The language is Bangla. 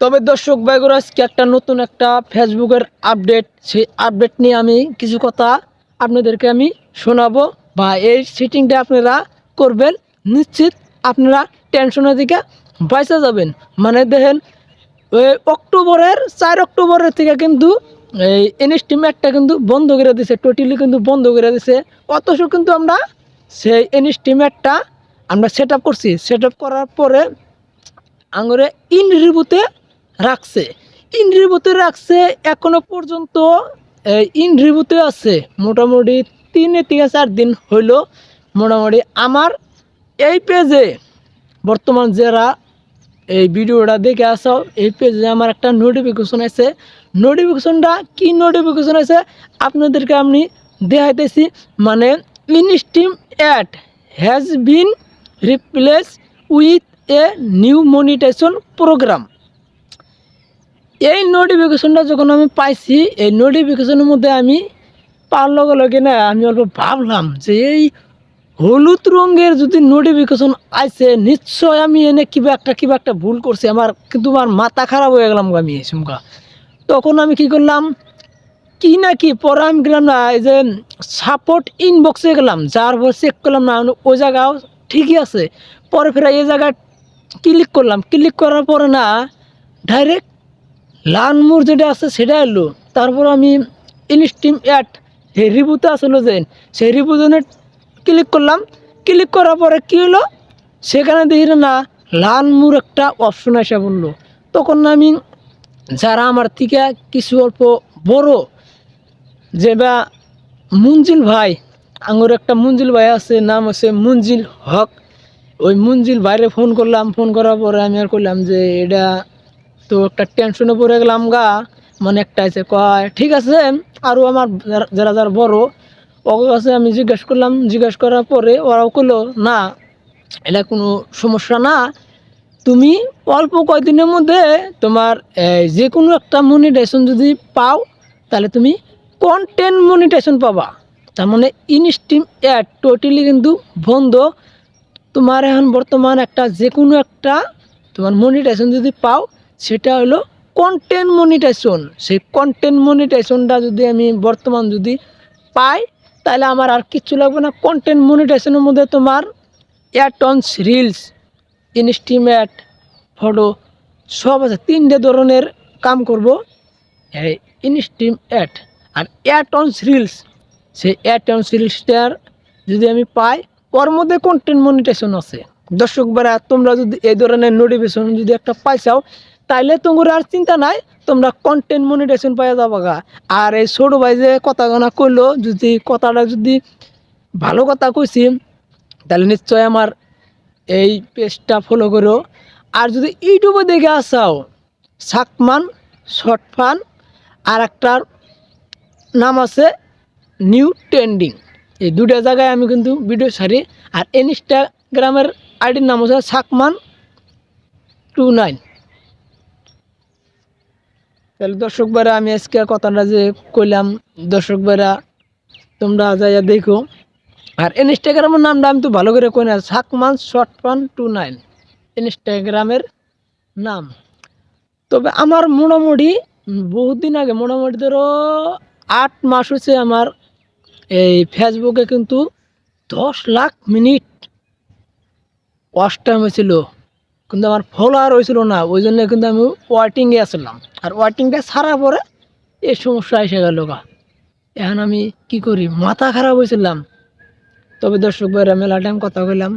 তবে দর্শক ভাইগুলো আজকে একটা নতুন একটা ফেসবুকের আপডেট, সেই আপডেট নিয়ে আমি কিছু কথা আপনাদেরকে আমি শোনাবো। বা এই সেটিংটা আপনারা করবেন, নিশ্চিত আপনারা টেনশনের দিকে বাঁচা যাবেন। মানে দেখেন ওই অক্টোবরের, চার অক্টোবরের থেকে কিন্তু এই এনএসটিমেটটা কিন্তু বন্ধ করে দিছে টোটালি কিন্তু বন্ধ করে দিছে। অথচ কিন্তু আমরা সেই এনএসটিমেটটা আমরা সেট করছি। সেট করার পরে আঙুরে ইন রিবুতে রাখছে। ইন রিবুতে রাখছে, এখনও পর্যন্ত এই ইন রিবুতে আছে। মোটামুটি তিন থেকে চার দিন হইল মোটামুটি আমার এই পেজে। বর্তমান যারা এই ভিডিওটা দেখে আসাও এই পেজে আমার একটা নোটিফিকেশন আছে। নোটিফিকেশনটা কি নোটিফিকেশন আছে? আপনাদেরকে আমি দেখাইতেছি। মানে instream ad has been replaced with a new monetization program এই নোটিফিকেশনটা যখন আমি পাইছি, এই নোটিফিকেশনের মধ্যে আমি পাওয়ার লগে লগে না আমি অল্প ভাবলাম যে এই হলুদ রঙের যদি নোটিফিকেশন আইছে, নিশ্চয় আমি এনে কিবা একটা কিবা একটা ভুল করছি। আমার কিন্তু আমার মাথা খারাপ হয়ে গেলাম আমি সুমকা তখন আমি কি করলাম, কি না কি পরে আমি গেলাম না, এই যে সাপোর্ট ইনবক্সে গেলাম। যার পর চেক করলাম না ওই জায়গাও ঠিকই আছে। পরে ফেরা এই জায়গায় ক্লিক করলাম। ক্লিক করার পরে না ডাইরেক্ট লানমুর যেটা আছে, সেটা এলো। তারপর আমি ইনস্টিম অ্যাড সেই রিবুতে আসলো যে, সেই রিবুজনে ক্লিক করলাম। ক্লিক করার পরে কী হলো? সেখানে দেখি না লানমুর একটা অপশন এসে বলল তখন আমি, যারা আমার থেকে কিছু অল্প বড়, যে বা মুঞ্জিল ভাই আঙুর একটা মুঞ্জিল ভাই আছে, নাম আছে মুঞ্জিল হক। ওই মুঞ্জিল ভাইরে ফোন করলাম। ফোন করার পরে আমি আর করলাম যে, এটা তো একটা টেনশনে পড়ে গেলাম গা। মানে একটা আছে কয়, ঠিক আছে আরও আমার যারা- যারা বড় ওর কাছে আমি জিজ্ঞেস করলাম। জিজ্ঞেস করার পরে ওরাও করল না, এটা কোনো সমস্যা না। তুমি অল্প কয়দিনের মধ্যে তোমার যে কোনো একটা মনিটাইজেশন যদি পাও, তাহলে তুমি কন্টেন্ট মনিটাইজেশন পাবা। তার মানে ইনস্টিম অ্যাড টোটালি কিন্তু বন্ধ। তোমার এখন বর্তমান একটা যে কোনো একটা তোমার মনিটাইজেশন যদি পাও সেটা হলো কন্টেন্ট মনিটাইজেশন সেই কন্টেন্ট মনিটাইজেশনটা যদি আমি বর্তমান যদি পাই, তাহলে আমার আর কিচ্ছু লাগবে না। কন্টেন্ট মনিটাইজেশনের মধ্যে তোমার এয়ারটনস রিলস ইনস্টিমেট ফটো সব আছে। তিনটে ধরনের কাম করব। ইনস্টিম অ্যাড আর এয়ারটনস রিলস সেই এয়ারটনস রিলসটার যদি আমি পাই, ওর মধ্যে কন্টেন্ট মনিটেশন আছে। দর্শক তোমরা যদি এই ধরনের নোটিফিকেশন যদি একটা পাইছাও তাইলে তোমার আর চিন্তা নাই, তোমরা কন্টেন্ট মনিটেশন পাই যাবা গা। আর এই ছোটো ভাই যে কথা গানা করল যদি কথাটা যদি ভালো কথা কইছি তাহলে নিশ্চয় আমার এই পেজটা ফলো করো। আর যদি ইউটিউবে দেখে আসাও, সাকমান শর্ট ফান আর একটার নাম আছে নিউ ট্রেন্ডিং এই দুটা জায়গায় আমি কিন্তু ভিডিও ছাড়ি। আর ইনস্টাগ্রামের আইডির নাম হচ্ছে সাকমান টু নাইন। তাহলে দর্শক বেড়া আমি আজকে কথাটা যে কইলাম, দর্শক বেড়া তোমরা যাইয়া দেখো। আর ইনস্টাগ্রামের নামটা আমি তো ভালো করে কই না, সাকমান শর্ট ফান টু নাইন ইনস্টাগ্রামের নাম। তবে আমার মোটামুটি, বহুত দিন আগে, মোটামুটি ধরো আট মাস হচ্ছে আমার এই ফেসবুকে কিন্তু দশ লাখ মিনিট ওয়াচ টাইম হয়েছিল। কিন্তু আমার ফলোয়ার হয়েছিল না, ওই জন্য কিন্তু আমি ওয়াটিংয়ে আসলাম। আর ওয়াটিংটা ছাড়ার পরে এই সমস্যা এসে গেল গা। এখন আমি কি করি? মাথা খারাপ হয়েছিলাম। তবে দর্শক ভাইরা মেলা টাইম কথা কইলাম